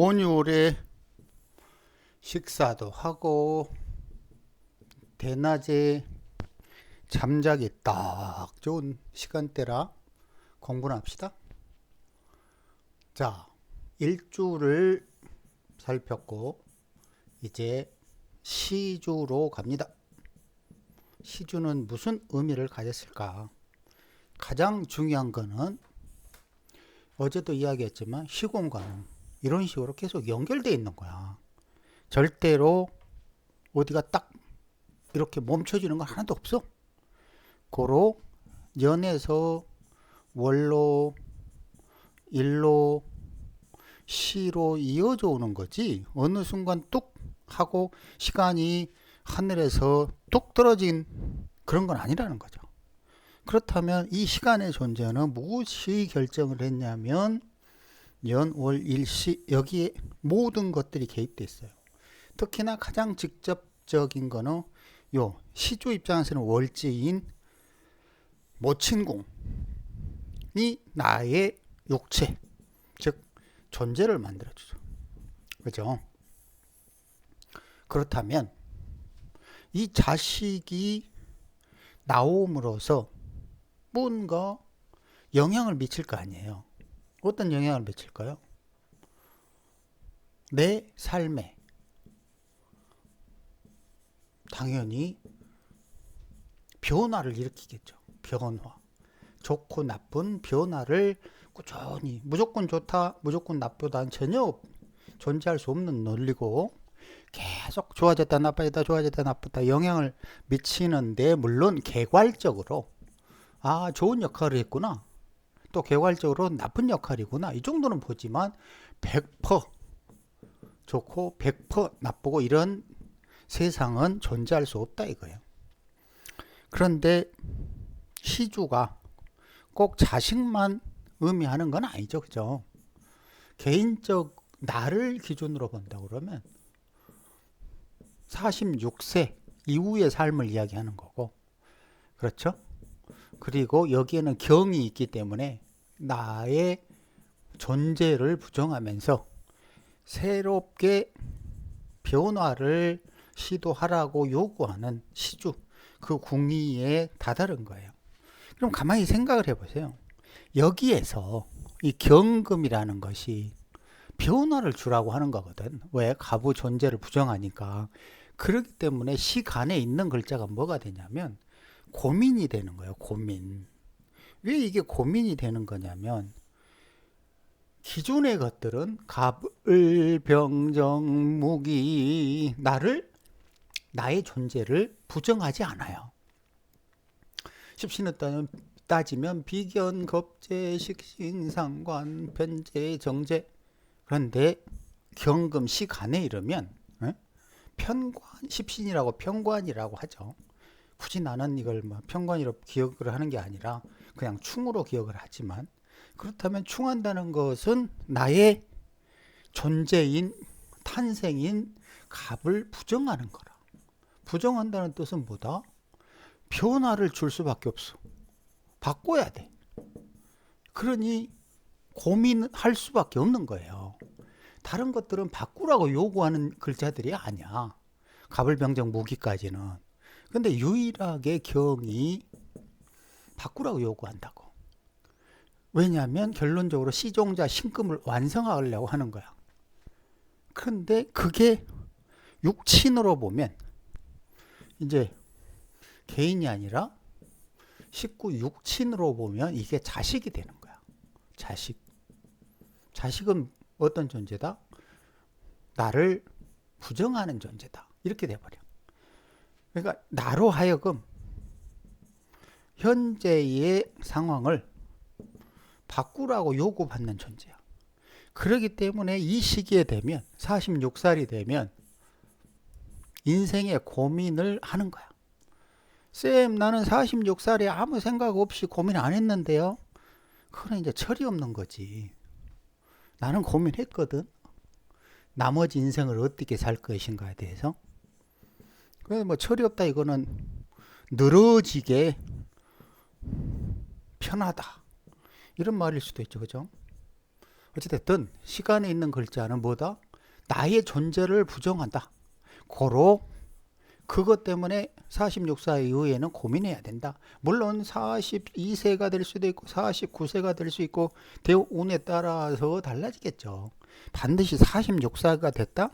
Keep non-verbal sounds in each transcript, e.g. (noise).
온유월에 식사도 하고 대낮에 잠자기 딱 좋은 시간대라 공부나 합시다. 자, 일주를 살폈고 이제 시주로 갑니다. 시주는 무슨 의미를 가졌을까? 가장 중요한 거는 어제도 이야기했지만 시공간은 이런 식으로 계속 연결되어 있는 거야. 절대로 어디가 딱 이렇게 멈춰지는 건 하나도 없어. 고로 연에서 월로 일로 시로 이어져 오는 거지. 어느 순간 뚝 하고 시간이 하늘에서 뚝 떨어진 그런 건 아니라는 거죠. 그렇다면 이 시간의 존재는 무엇이 결정을 했냐면 연, 월, 일, 시 여기에 모든 것들이 개입돼 있어요. 특히나 가장 직접적인 거는 요 시주 입장에서는 월지인 모친공이 나의 육체 즉 존재를 만들어 주죠. 그죠? 그렇다면 이 자식이 나옴으로써 뭔가 영향을 미칠 거 아니에요. 어떤 영향을 미칠까요? 내 삶에 당연히 변화를 일으키겠죠. 변화. 좋고 나쁜 변화를 꾸준히 무조건 좋다, 무조건 나쁘다는 전혀 존재할 수 없는 논리고 계속 좋아졌다 나빠졌다 좋아졌다 나쁘다 영향을 미치는데 물론 개괄적으로 아 좋은 역할을 했구나 또 개괄적으로 나쁜 역할이구나 이 정도는 보지만 100% 좋고 100% 나쁘고 이런 세상은 존재할 수 없다 이거예요. 그런데 시주가 꼭 자식만 의미하는 건 아니죠. 그죠? 개인적 나를 기준으로 본다 그러면 46세 이후의 삶을 이야기하는 거고 그렇죠? 그리고 여기에는 경이 있기 때문에 나의 존재를 부정하면서 새롭게 변화를 시도하라고 요구하는 시주 그 궁리에 다다른 거예요. 그럼 가만히 생각을 해보세요. 여기에서 이 경금이라는 것이 변화를 주라고 하는 거거든. 왜? 가부 존재를 부정하니까. 그렇기 때문에 시간에 있는 글자가 뭐가 되냐면 고민이 되는 거예요. 고민. 왜 이게 고민이 되는 거냐면 기존의 것들은 갑을 병정 무기 나를 나의 존재를 부정하지 않아요. 십신을 따지면 비견, 겁재, 식신, 상관, 변재, 정재 그런데 경금 시간에 이르면 에? 편관, 십신이라고 편관이라고 하죠. 굳이 나는 이걸 뭐 편관이로 기억을 하는 게 아니라 그냥 충으로 기억을 하지만 그렇다면 충한다는 것은 나의 존재인 탄생인 갑을 부정하는 거라. 부정한다는 뜻은 뭐다? 변화를 줄 수밖에 없어. 바꿔야 돼. 그러니 고민할 수밖에 없는 거예요. 다른 것들은 바꾸라고 요구하는 글자들이 아니야. 갑을병정 무기까지는. 근데 유일하게 경이 바꾸라고 요구한다고. 왜냐하면 결론적으로 시종자 신금을 완성하려고 하는 거야. 그런데 그게 육친으로 보면 이제 개인이 아니라 식구 육친으로 보면 이게 자식이 되는 거야. 자식. 자식은 어떤 존재다? 나를 부정하는 존재다. 이렇게 돼버려. 그러니까 나로 하여금 현재의 상황을 바꾸라고 요구받는 존재야. 그러기 때문에 이 시기에 되면 46살이 되면 인생의 고민을 하는 거야. 쌤, 나는 46살에 아무 생각 없이 고민 안 했는데요. 그건 이제 철이 없는 거지. 나는 고민했거든. 나머지 인생을 어떻게 살 것인가에 대해서. 그래서 뭐 철이 없다 이거는 늘어지게 편하다. 이런 말일 수도 있죠. 그죠? 어찌됐든 시간에 있는 글자는 뭐다? 나의 존재를 부정한다. 고로 그것 때문에 46사 이후에는 고민해야 된다. 물론 42세가 될 수도 있고 49세가 될 수 있고 대우 운에 따라서 달라지겠죠. 반드시 46세가 됐다?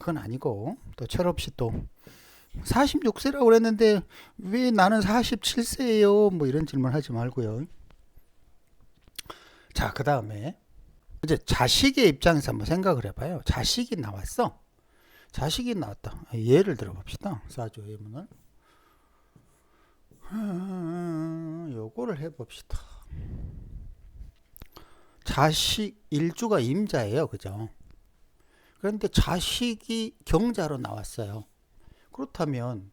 그건 아니고 또 철없이 또 46세라고 그랬는데 왜 나는 47세예요? 뭐 이런 질문 하지 말고요. 자, 그 다음에 이제 자식의 입장에서 한번 생각을 해 봐요. 자식이 나왔어. 자식이 나왔다. 예를 들어 봅시다. 사조 예문을. 음, 요거를 해 봅시다. 자식 일주가 임자예요. 그죠? 그런데 자식이 경자로 나왔어요. 그렇다면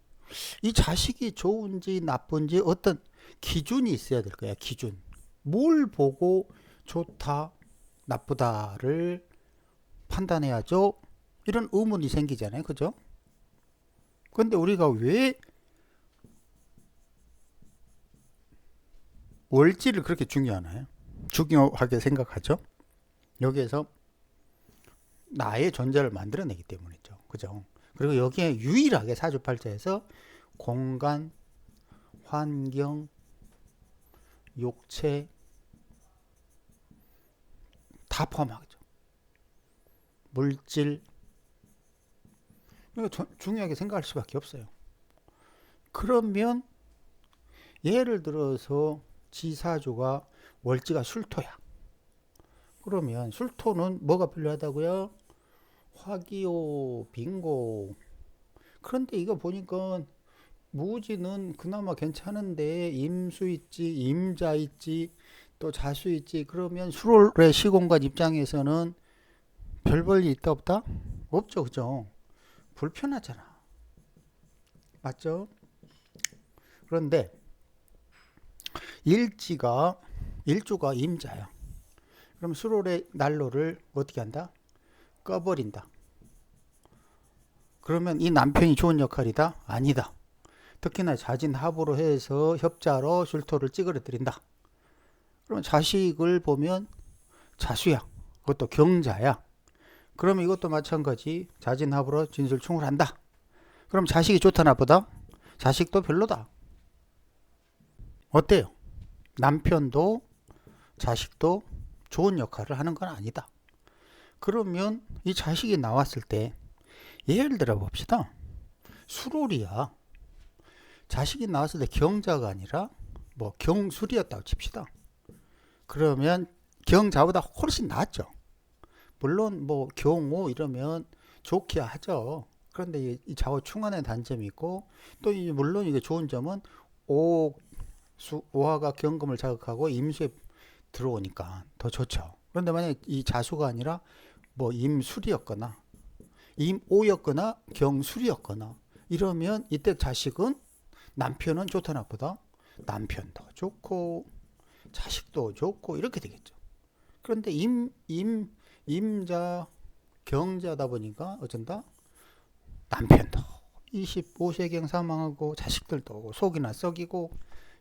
이 자식이 좋은지 나쁜지 어떤 기준이 있어야 될 거야. 기준. 뭘 보고 좋다, 나쁘다를 판단해야죠. 이런 의문이 생기잖아요. 그죠? 근데 우리가 왜 월지를 그렇게 중요하나요? 중요하게 생각하죠? 여기에서 나의 존재를 만들어내기 때문이죠. 그죠? 그리고 여기에 유일하게 사주팔자에서 공간, 환경, 욕체 다 포함하죠. 물질 이거 중요하게 생각할 수밖에 없어요. 그러면 예를 들어서 지사주가 월지가 술토야. 그러면 술토는 뭐가 필요하다고요? 화기오, 빙고. 그런데 이거 보니까 무지는 그나마 괜찮은데 임수 있지, 임자 있지, 또 자수 있지. 그러면 수월의 시공간 입장에서는 별 볼일 있다 없다? 없죠, 그죠? 불편하잖아. 맞죠? 그런데 일지가 일주가 임자야. 그럼 수월의 난로를 어떻게 한다? 꺼버린다. 그러면 이 남편이 좋은 역할이다? 아니다. 특히나 자진합으로 해서 협자로 술토를 찌그러뜨린다. 그러면 자식을 보면 자수야. 그것도 경자야. 그러면 이것도 마찬가지 자진합으로 진술충을 한다. 그럼 자식이 좋다 나쁘다? 자식도 별로다. 어때요? 남편도 자식도 좋은 역할을 하는 건 아니다. 그러면 이 자식이 나왔을 때 예를 들어 봅시다. 수롤이야. 자식이 나왔을 때 경자가 아니라 뭐 경술이었다고 칩시다. 그러면 경자보다 훨씬 낫죠. 물론 뭐 경오 이러면 좋게 하죠. 그런데 이 좌우 충한의 단점이 있고 또 물론 이게 좋은 점은 오 수, 오화가 경금을 자극하고 임수에 들어오니까 더 좋죠. 그런데 만약 이 자수가 아니라 뭐 임술이었거나 임오였거나 경술이었거나 이러면 이때 자식은 남편은 좋다 나쁘다 남편도 좋고 자식도 좋고 이렇게 되겠죠. 그런데 임, 임, 임자, 경자다 보니까 어쩐다? 남편도 25세경 사망하고 자식들도 속이나 썩이고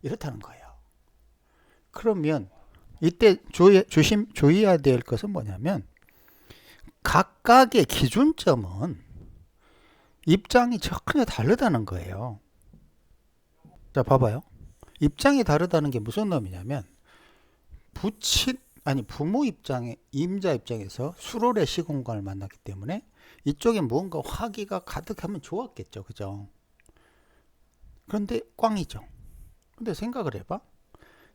이렇다는 거예요. 그러면 이때 주의, 조심, 주의해야 될 것은 뭐냐면 각각의 기준점은 입장이 전혀 다르다는 거예요. 자, 봐봐요. 입장이 다르다는 게 무슨 의미냐면 부친 아니 부모 입장에 임자 입장에서 수월의 시공간을 만났기 때문에 이쪽에 무언가 화기가 가득하면 좋았겠죠. 그죠? 그런데 꽝이죠. 근데 생각을 해봐.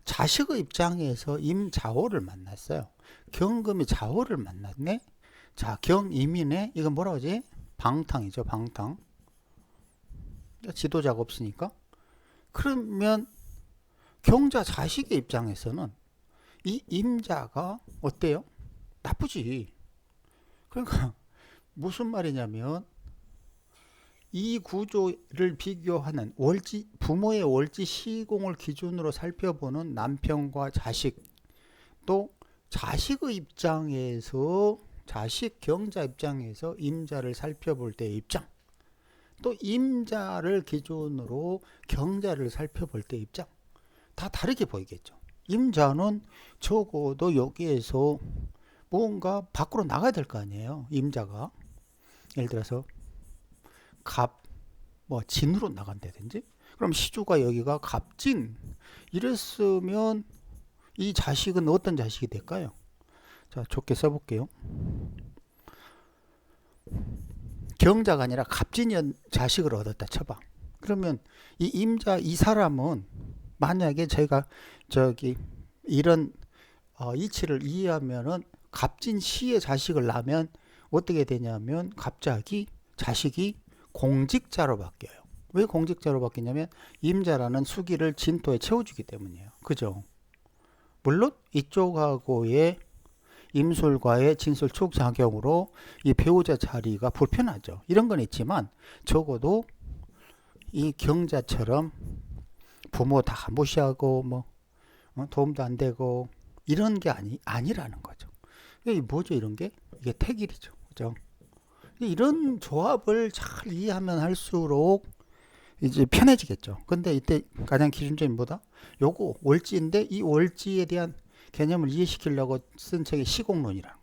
자식의 입장에서 임자호를 만났어요. 경금이 자호를 만났네. 자, 경임이네. 이건 뭐라 그러지? 방탕이죠. 방탕. 지도자가 없으니까. 그러면 경자 자식의 입장에서는 이 임자가 어때요? 나쁘지. 그러니까 (laughs) 무슨 말이냐면 이 구조를 비교하는 월지 부모의 월지 시공을 기준으로 살펴보는 남편과 자식 또 자식의 입장에서 자식 경자 입장에서 임자를 살펴볼 때의 입장 또 임자를 기준으로 경자를 살펴볼 때 입장 다 다르게 보이겠죠. 임자는 적어도 여기에서 뭔가 밖으로 나가야 될 거 아니에요. 임자가. 예를 들어서 갑, 뭐 진으로 나간다든지. 그럼 시주가 여기가 갑진 이랬으면 이 자식은 어떤 자식이 될까요? 자, 좋게 써볼게요. 경자가 아니라 갑진이 자식을 얻었다 쳐봐. 그러면 이 임자 이 사람은 만약에 제가 저기 이런 어, 이치를 이해하면은 갑진 씨의 자식을 낳으면 어떻게 되냐면 갑자기 자식이 공직자로 바뀌어요. 왜 공직자로 바뀌냐면 임자라는 수기를 진토에 채워주기 때문이에요. 그죠? 물론 이쪽하고의 임술과의 진술촉 작용으로 이 배우자 자리가 불편하죠. 이런 건 있지만 적어도 이 경자처럼 부모 다 무시하고 뭐 어, 도움도 안 되고 이런 게 아니 아니라는 거죠. 이게 뭐죠 이런 게 이게 태길이죠, 그죠? 이런 조합을 잘 이해하면 할수록 이제 편해지겠죠. 근데 이때 가장 기준점이 뭐다? 요거 월지인데 이 월지에 대한 개념을 이해시키려고 쓴 책이 시공론이라는 거죠.